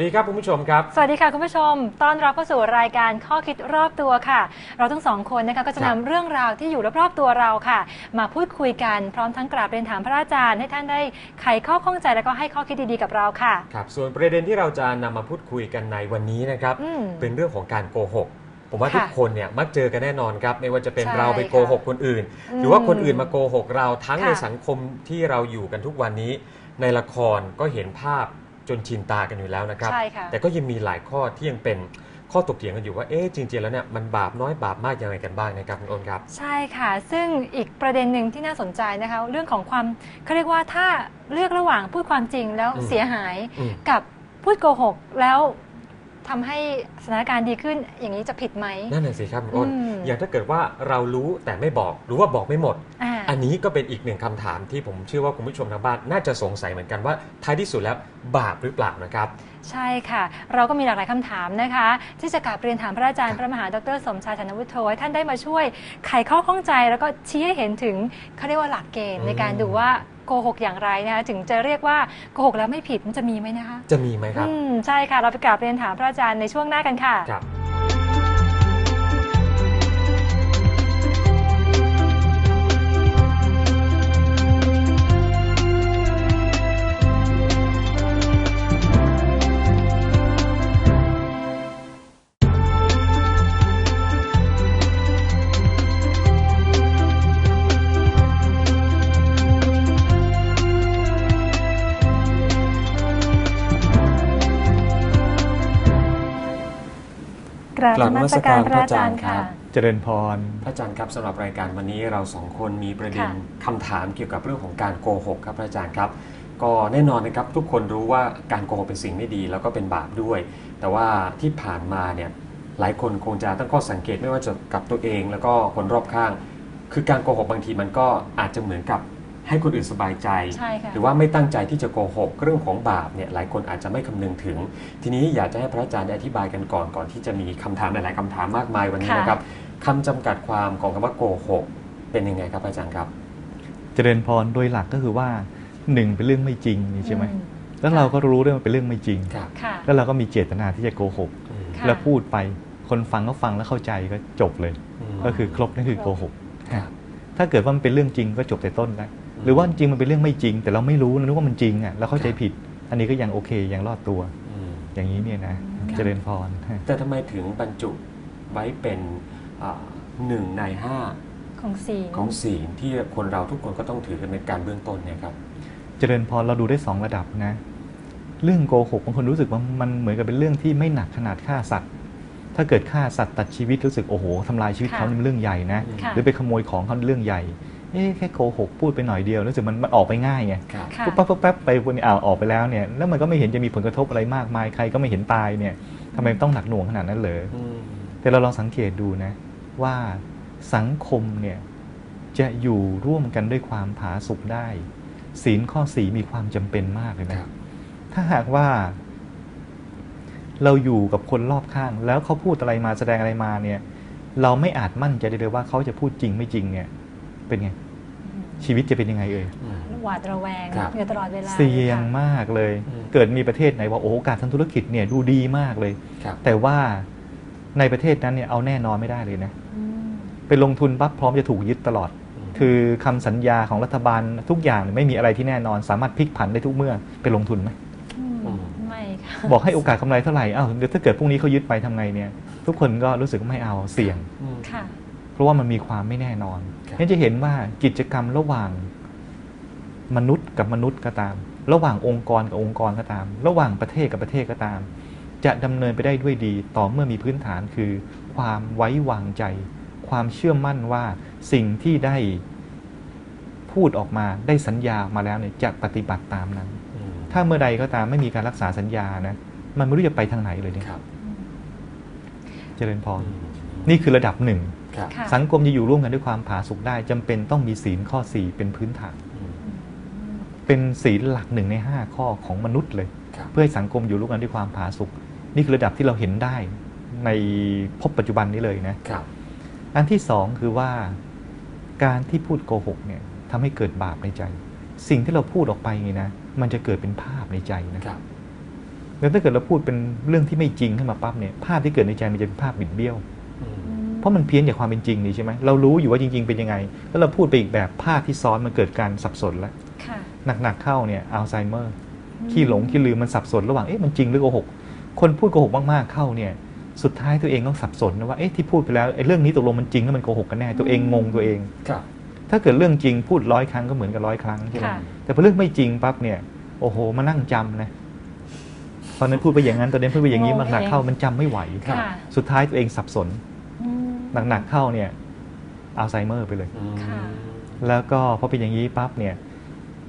สวัสดีครับคุณผู้ชมครับ สวัสดีค่ะคุณผู้ชม ต้อนรับเข้าสู่รายการข้อคิดรอบตัวค่ะ เราทั้งสองคนนะคะก็จะครันำบเรื่องราวที่อยู่รอบๆตัวเราค่ะ มาพูดคุยกันพร้อมทั้งกราบเรียนถามพระอาจารย์ให้ท่านได้ไขข้อข้องใจแล้วก็ให้ข้อคิดดีๆกับเราค่ะ ครับ ส่วนประเด็นที่เราจะนำมาพูดคุยกันในวันนี้นะครับอืมเป็นเรื่องของการโกหกผมว่าค่ะทุกคนเนี่ยมักเจอกันแน่นอนครับ ไม่ว่าจะเป็นใช่เราไปโกหกคนอื่นอืมหรือว่าคนอื่นมาโกหกเราทั้งค่ะในสังคมที่เราอยู่กันทุกวันนี้ ในละครก็เห็นภาพ จนชินตากันอยู่แล้วนะครับ ใช่ค่ะแต่ก็ยังมีหลายข้อที่ยังเป็นข้อตกเถียงกันอยู่ว่าเอ๊ะจริงๆแล้วเนี่ยมันบาปน้อยบาปมากยังไงกันบ้างนะครับคุณโอนครับ ใช่ค่ะ ซึ่งอีกประเด็นหนึ่งที่น่าสนใจนะคะ เรื่องของความเขาเรียกว่าถ้าเลือกระหว่างพูดความจริงแล้วอืมเสียหายอืม กับพูดโกหกแล้วทำให้สถานการณ์ดีขึ้นอย่างนี้จะผิดไหม นั่นน่ะสิครับคุณโอนอืม อย่างถ้าเกิดว่าเรารู้แต่ไม่บอกหรือว่าบอกไม่หมด อ่า อันนี้ก็เป็นอีกหนึ่งคำถามที่ผมเชื่อว่าคุณผู้ชมทางบ้านน่าจะสงสัยเหมือนกันว่าท้ายที่สุดแล้วบาปหรือเปล่านะครับ ใช่ค่ะ เราก็มีหลากหลายคำถามนะคะ ที่จะกราบเรียนถามพระอาจารครัย์บพระมหาดรสมชายธนวุฒโธให้ท่านได้มาช่วยไขข้อข้องใจแล้วก็ชี้ให้เห็นถึงเขาเรียกว่าหลักเกณฑ์ในการดูว่าโกหกอย่างไรนะคะถึงจะเรียกว่าโกหกแล้วไม่ผิดมันจะมีไหมนะคะ จะมีไหมครับ อืมใช่ค่ะ เราไปกราบเรียนถามพระอาจารย์ในช่วงหน้ากันค่ะ ครับ กราบกราบนนมัมัสสกาการรพพระระอาอาจาจารรย์ย์ครัค่ะบเจริญพร พระอาจารย์ครับสำหรับรายการวันนี้เราสองคนมีประเด็นค่ะคำถามเกี่ยวกับเรื่องของการโกหกครับพระอาจารย์ครับ ก็แน่นอนนะครับทุกคนรู้ว่าการโกหกเป็นสิ่งไม่ดี แล้วก็เป็นบาปด้วย แต่ว่าที่ผ่านมาเนี่ยหลายคนคงจะตั้งข้อสังเกตไม่ว่าจะกับตัวเอง แล้วก็คนรอบข้าง คือการโกหกบางทีมันก็อาจจะเหมือนกับ ให้คนอื่นสบายใจ ใช่ค่ะหรือว่าไม่ตั้งใจที่จะโกหกเรื่องของบาปเนี่ยหลายคนอาจจะไม่คำนึงถึง ทีนี้อยากจะให้พระอาจารย์ได้อธิบายกันก่อนก่อนที่จะมีคำถามหลาย ๆคำถามมากมายวันนี้ค่ะ นะครับคำจำกัดความของคำว่าโกหกเป็นยังไงครับอาจารย์ครับ เจริญพรโดยหลักก็คือว่าหนึ่งเป็นเรื่องไม่จริงนี่ใช่ไหมอืแล้วเราก็รู้ด้วยว่าเป็นเรื่องไม่จริง ครับค่ะ แล้วเราก็มีเจตนาที่จะโกหก อืมค่ะ แล้วพูดไปคนฟังก็ฟังแล้วเข้าใจก็จบเลย มก็คือครบนั่นคือโกหก ครับถ้าเกิดว่ามันเป็นเรื่องจริงก็จบแต่ต้นแล้ว หรือว่าจริงมันเป็นเรื่องไม่จริง แต่เราไม่รู้นึกว่ามันจริงอะเราเข้าใจผิด อันนี้ก็ยังโอเคยังรอดตัวอืมอย่างนี้เนี่ยนะอืมเจริญพร แต่ทำไมถึงบรรจุไว้เป็นอ่าหนึ่งในห้าของศีลของศีลที่คนเราทุกคนก็ต้องถือกันในการเบื้องต้นเนี่ยครับ เจริญพรเราดูได้สองระดับนะ เรื่องโกหกบางคนรู้สึกว่ามันเหมือนกับเป็นเรื่องที่ไม่หนักขนาดฆ่าสัตว์ ถ้าเกิดฆ่าสัตว์ตัดชีวิตรู้สึกโอ้โหทำลายชีวิตค่ะเขานี่มันเรื่องใหญ่นะค่ะหรือไปขโมยของเขานี่เรื่องใหญ่ เอ๊ะแค่โกหกพูดไปหน่อยเดียวรู้สึกมันมันออกไปง่ายไงครับค่ะปุ๊บปั๊บปุ๊บปั๊บไปคนนี้อ่าวออกไปแล้วเนี่ยแล้วมันก็ไม่เห็นจะมีผลกระทบอะไรมากมายใครก็ไม่เห็นตายเนี่ยทำไมต้องหนักหน่วงขนาดนั้นเลยอืมแต่เราลองสังเกตดูนะว่าสังคมเนี่ยจะอยู่ร่วมกันด้วยความผาสุกได้ ศีลข้อสีมีความจำเป็นมากเลยคนะรับ ถ้าหากว่า เราอยู่กับคนรอบข้าง แล้วเขาพูดอะไรมาแสดงอะไรมาเนี่ย เราไม่อาจมั่นใจได้เลยว่าเขาจะพูดจริงไม่จริงเนี่ย เป็นไง ชีวิตจะเป็นยังไงเอ่ยอืมหวาดระแวงครับอยู่ตลอดเวลาเสี่ยงค่ะมากเลยอืมเกิดมีประเทศไหนว่าโอ้โหการทำธุรกิจเนี่ยดูดีมากเลยครับแต่ว่าในประเทศนั้นเนี่ยเอาแน่นอนไม่ได้เลยนะอืมไปลงทุนปั๊บพร้อมจะถูกยึดตลอดมคือคำสัญญาของรัฐบาลทุกอย่างเนี่ยไม่มีอะไรที่แน่นอน สามารถพลิกผันได้ทุกเมื่อไปลงทุนไหมอืมไม่ค่ะบอกให้โอกาสกำไรเท่าไหร่อ้าวเดี๋ยวถ้าเกิดพรุ่งนี้เขายึดไปทำไงเนี่ย ทุกคนก็รู้สึกว่าไม่เอาเสี่ยงอืมค่ะเพ ราะว่ามันมีความไม่แน่นอนครับงั้นจะเห็นว่ากิจกรรมระหว่างมนุษย์กับมนุษย์ก็ตาม ระหว่างองค์กรกับองค์กรก็ตาม ระหว่างประเทศกับประเทศก็ตาม จะดำเนินไปได้ด้วยดี ต่อเมื่อมีพื้นฐานคือ ความไว้วางใจ ความเชื่อมั่นว่าสิ่งที่ได้พูดออกมาได้สัญญาออกมาแล้วเนี่ยจะปฏิบัติตามนั้นอืมถ้าเมื่อใดก็ตามไม่มีการรักษาสัญญานะ มันไม่รู้จะไปทางไหนเลยเนี่ยครับเจริญพรอืมนี่คือระดับหนึ่งครับค่ะ สังคมจะอยู่ร่วมกันด้วยความผาสุกได้จำเป็นต้องมีศีลข้อ 4 เป็นพื้นฐานอืมเป็นศีลหลักหนึ่งใน 5 ข้อของมนุษย์เลยครับเพื่อให้สังคมอยู่ร่วมกันด้วยความผาสุกนี่คือระดับที่เราเห็นได้ในพบปัจจุบันนี้เลยนะครับ อันที่สองคือว่าการที่พูดโกหกเนี่ยทำให้เกิดบาปในใจ สิ่งที่เราพูดออกไปไงนะมันจะเกิดเป็นภาพในใจนะครับแล้วถ้าเกิดเราพูดเป็นเรื่องที่ไม่จริงขึ้นมาปั๊บเนี่ยภาพที่เกิดในใจมันจะเป็นภาพบิดเบี้ยวอืม เพราะมันเพี้ยนจากความเป็นจริงนี่ใช่ไหมเรารู้อยู่ว่าจริง ๆ เป็นยังไง แล้วเราพูดไปอีกแบบภาพที่ซ้อนมันเกิดการสับสนแล้วค่ะหนักๆเข้าเนี่ยอัลไซเมอร์ขี้หลงขี้ลืมมันสับสนระหว่างเอ๊ะมันจริงหรือโกหกคนพูดโกหกมากๆเข้าเนี่ยสุดท้ายตัวเองต้องสับสนนะว่าเอ๊ะที่พูดไปแล้วไอ้เรื่องนี้ตกลงมันจริงแล้วมันโกหกกันแน่ตัวเองงงตัวเองครับถ้าเกิดเรื่องจริงพูดร้อยครั้งก็เหมือนกับร้อยครั้งใช่ไหมค่ะแต่พอเรื่องไม่จริงปั๊บเนี่ยโอ้โหมานั่งจำนะตอนนั้นพูดไปอย่างนั้นตอนนี้พูดไปอย่างนี้งงมันหนักเองเข้ามันจำไม่ไหวค่ะสุดท้ายตัวเองสับสนอืม หนักๆเข้าเนี่ยอัลไซเมอร์ไปเลยอืมค่ะแล้วก็พอเป็นอย่างนี้ปั๊บเนี่ย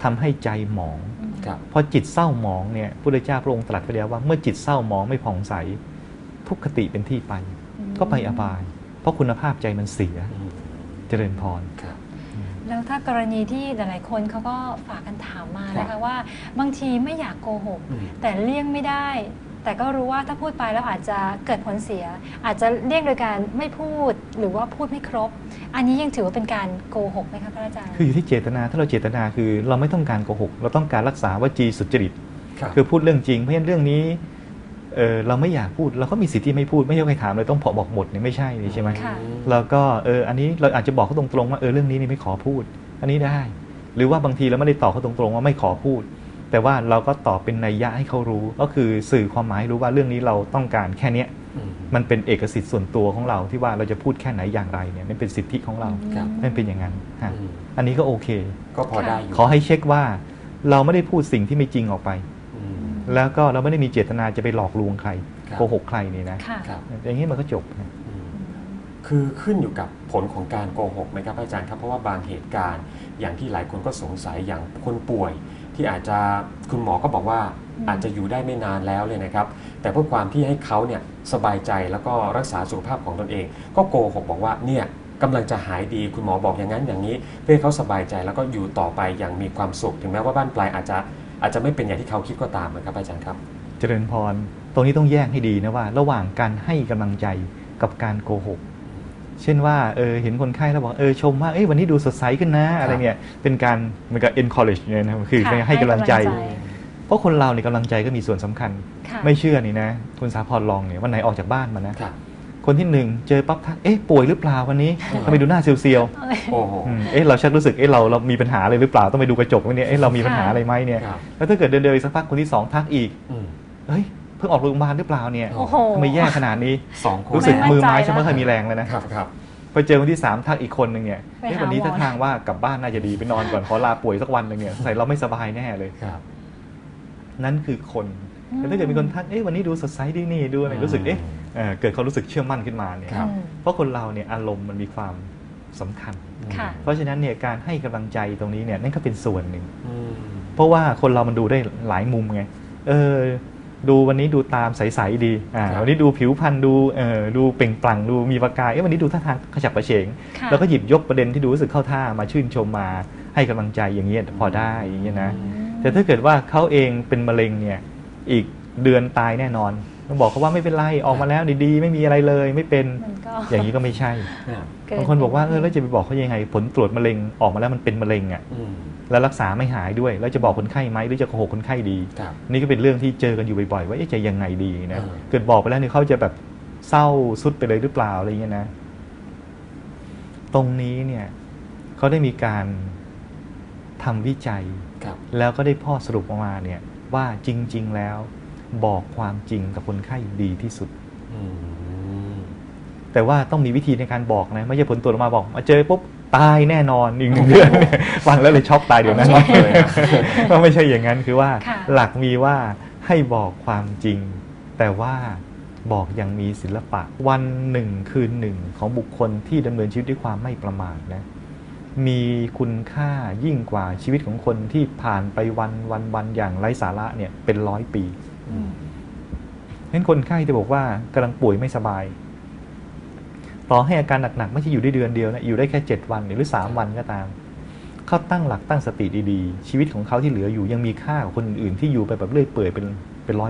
ทำให้ใจหมองครับพอจิตเศร้าหมองเนี่ยพุทธเจ้าพระองค์ตรัสไปแล้วว่าเมื่อจิตเศร้าหมองไม่ผ่องใส ทุกขติเป็นที่ไปอืมก็ไปอบาย เพราะคุณภาพใจมันเสียอืมเจริญพรครับแล้วถ้ากรณีที่หลายๆคนเขาก็ฝากกันถามมานะครัคะบว่า บางทีไม่อยากโกหกอืมแต่เลี่ยงไม่ได้ แต่ก็รู้ว่าถ้าพูดไปแล้วอาจจะเกิดผลเสีย อาจจะเลี่ยงโดยการไม่พูดหรือว่าพูดไม่ครบ อันนี้ยังถือว่าเป็นการโกหกไหมคะพระอาจารย์ คืออยู่ที่เจตนา ถ้าเราเจตนาคือเราไม่ต้องการโกหก เราต้องการรักษาวจีสุจริตครับคือพูดเรื่องจริง เพราะฉะนั้นเรื่องนี้เออเราไม่อยากพูดเราก็มีสิทธิ์ที่ไม่พูดไม่ใช่ใครถามเลยต้องพอบอกหมดเนี่ยไม่ใช่นี่ใช่ไหมค่ะแล้วก็เอออันนี้เราอาจจะบอกเขาตรงๆว่าเออเรื่องนี้นี่ไม่ขอพูด อันนี้ได้ หรือว่าบางทีเราไม่ได้ตอบเขาตรงๆว่าไม่ขอพูด แต่ว่าเราก็ตอบเป็นนัยยะให้เขารู้ ก็คือสื่อความหมายให้รู้ว่าเรื่องนี้เราต้องการแค่เนี้ยอืมมันเป็นเอกสิทธิ์ส่วนตัวของเราที่ว่าเราจะพูดแค่ไหนอย่างไรเนี่ยนั่นเป็นสิทธิของเราครับนั่นเป็นอย่างนั้นฮะอืมอันนี้ก็โอเค ก็พอได้อยู่ขอให้เช็คว่า เราไม่ได้พูดสิ่งที่ไม่จริงออกไปอืมแล้วก็เราไม่ได้มีเจตนาจะไปหลอกลวงใครครับโกหกใครนี่นะค่ะครับอย่างนี้มันก็จบนะอืมคือขึ้นอยู่กับผลของการโกหกไหมครับอาจารย์ครับเพราะว่าบางเหตุการณ์อย่างที่หลายคนก็สงสัยอย่างคนป่วย ที่อาจจะคุณหมอก็บอกว่าอืมอาจจะอยู่ได้ไม่นานแล้วเลยนะครับ แต่เพื่อความที่ให้เขาเนี่ยสบายใจแล้วก็รักษาสุขภาพของตนเอง ก็โกหกบอกว่าเนี่ยกำลังจะหายดีคุณหมอบอกอย่างนั้นอย่างนี้ เพื่อให้เขาสบายใจแล้วก็อยู่ต่อไปอย่างมีความสุข ถึงแม้ว่าบ้านปลายอาจจะอาจจะไม่เป็นอย่างที่เขาคิดก็ตามนะครับอาจารย์ครับ เจริญพร ตรงนี้ต้องแยกให้ดีนะว่า ระหว่างการให้กำลังใจกับการโกหก เช่นว่าเออเห็นคนไข้แล้วบอกเออชมว่าเอ้ยวันนี้ดูสดใสขึ้นนะอะไรเนี่ยเป็นการเหมือนกับ encourage เนี่ยนะคือค่ะให้กำลังใจให้กำลังใจ เพราะคนเราเนี่ยกำลังใจก็มีส่วนสำคัญค่ะไม่เชื่อนี่นะ คุณสาพรลองเนี่ยวันไหนออกจากบ้านมานะครับคนที่หนึ่งเจอปั๊บทักเอ๊ะป่วยหรือเปล่าวันนี้อืมทำไมดูหน้าเซียวเอ้ยโอ้โหๆอืมเอ๊ะเราชักรู้สึกเอ๊ะเราเรามีปัญหาอะไรหรือเปล่าต้องไปดูกระจกไหมเนี่ยเอ๊ะเรามีปัญหาค่ะอะไรไหมเนี่ยครับแล้วถ้าเกิดเดินเดินๆอีกสักพักคนที่สองทักอีกอืมเฮ้ยเพิ่งออกโรงพยาบาลหรือเปล่าเนี่ยโอ้โห ทำไมแย่ขนาดนี้ สองคนรู้สึกไม่มั่นมือไม้ใจฉันไม่แล้วเคยมีแรงเลยนะ ครับครับ ไปเจอคนที่สามทักอีกคนหนึ่งเนี่ยไปเอ๊ะหาวันนี้หมอถ้าทางว่ากลับบ้านน่าจะดีไปนอนก่อนขอลาป่วยสักวันหนึ่งเนี่ยสงสัยเราไม่สบายแน่เลย ครับ นั่นคือคนอืมแต่ถ้าเกิดมีคนทักเอ๊ะวันนี้ดูสดใสดีนี่ดูอะไรอืมรู้สึกเอ๊ะเอ่อเกิดเขารู้สึกเชื่อมั่นขึ้นมาเนี่ยครับ อืมเพราะคนเราเนี่ยอารมณ์มันมีความสำคัญ ค่ะ เพราะฉะนั้นเนี่ยการให้กำลังใจตรงนี้เนี่ยนั่นก็เป็นส่วนหนึ่ง อืม เพราะว่าคนเรามันดูได้หลายมุมไง เออ ดูวันนี้ดูตามใสๆดีอ่าครับวันนี้ดูผิวพรรณดูเออดูเปล่งปลั่งดูมีประกายเอ้วันนี้ดูท่าทางขจับประเฉงค่ะแล้วก็หยิบยกประเด็นที่ดูรู้สึกเข้าท่ามาชื่นชมมาให้กำลังใจอย่างเงี้ยพอได้อย่างเงี้ยนะอืมแต่ถ้าเกิดว่าเขาเองเป็นมะเร็งเนี่ยอีกเดือนตายแน่นอน ต้องบอกเขาว่าไม่เป็นไรออกมาแล้วดีๆ ไม่มีอะไรเลยไม่เป็นมันก็อย่างนี้ก็ไม่ใช่ครับเกิดบางคนบอกว่าเออแล้วจะไปบอกเขายังไง ผลตรวจมะเร็งออกมาแล้วมันเป็นมะเร็งอะอืมแล้วรักษาไม่หายด้วย แล้วจะบอกคนไข้ไหมหรือจะโกหกคนไข้ดีครับนี่ก็เป็นเรื่องที่เจอกันอยู่บ่อยๆ ว่าเอ๊ะจะยังไงดีนะเออเกิดบอกไปแล้วเนี่ยเขาจะแบบเศร้าสุดไปเลยหรือเปล่าอะไรเงี้ยนะ ตรงนี้เนี่ยเขาได้มีการทำวิจัยครับแล้วก็ได้พ่อสรุปออกมาเนี่ยว่าจริง ๆ แล้ว บอกความจริงกับคนไข้ดีที่สุดอืมแต่ว่าต้องมีวิธีในการบอกนะ ไม่ใช่ผลตรวจออกมาบอก มาเจอปุ๊บตายแน่นอนอีกหนึ่งเดือนเนี่ยฟังแล้วเลยช็อกตายเดี๋ยวนั้นช็อกเลยอะก็ไม่ใช่อย่างนั้นคือว่าค่ะหลักมีว่าให้บอกความจริง แต่ว่าบอกอยังมีศิลปะ วันหนึ่งคืนหนึ่งของบุคคลที่ดำเนินชีวิตด้วยความไม่ประมาทนะมีคุณค่ายิ่งกว่าชีวิตของคนที่ผ่านไปวันวันวันอย่างไร้สาระเนี่ยเป็นร้อยปีอืม เห็นคนไข้จะบอกว่ากำลังป่วยไม่สบาย ต่อให้อาการหนักๆไม่ใช่อยู่ได้เดือนเดียวนะอยู่ได้แค่ 7 วันหรือ 3 วันก็ตาม เขาตั้งหลักตั้งสติดีๆ ชีวิตของเขาที่เหลืออยู่ยังมีค่ากว่าคนอื่นที่อยู่ไปแบบเรื่อยเปื่อยเป็นเป็นร้อย